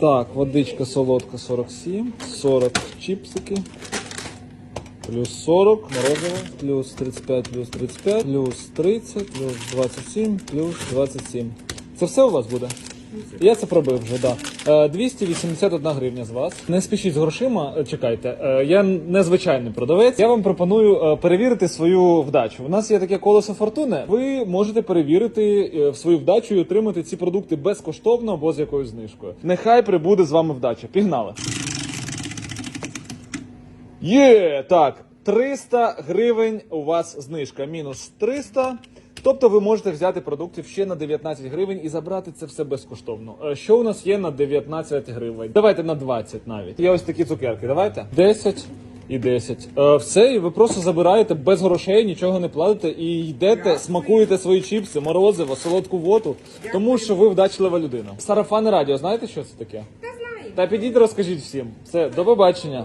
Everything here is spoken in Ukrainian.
Так, водичка солодка 47, 40 чіпсики. Плюс 40, морозиво, плюс 35, плюс 35, плюс 30, плюс 27, плюс 27. Це все у вас буде? Я це пробив вже, так. Да. Е, 281 гривня з вас. Не спішіть з грошима, е, чекайте. Е, Я незвичайний продавець. Я вам пропоную е, перевірити свою вдачу. У нас є таке колесо фортуни. Ви можете перевірити е, свою вдачу і отримати ці продукти безкоштовно або з якоюсь знижкою. Нехай прибуде з вами вдача. Пігнали! Є, так, 300 гривень у вас знижка, мінус 300. Тобто ви можете взяти продуктів ще на 19 гривень і забрати це все безкоштовно. Е, Що у нас є на 19 гривень? Давайте на 20 навіть. Є ось такі цукерки. Давайте 10 і 10. Е, Все, і ви просто забираєте без грошей, нічого не платите і йдете, смакуєте свої чіпси, морозиво, солодку воду, тому що ви вдачлива людина. Сарафани радіо, знаєте, що це таке? Та знаю. Та підіть, розкажіть всім. Все, до побачення.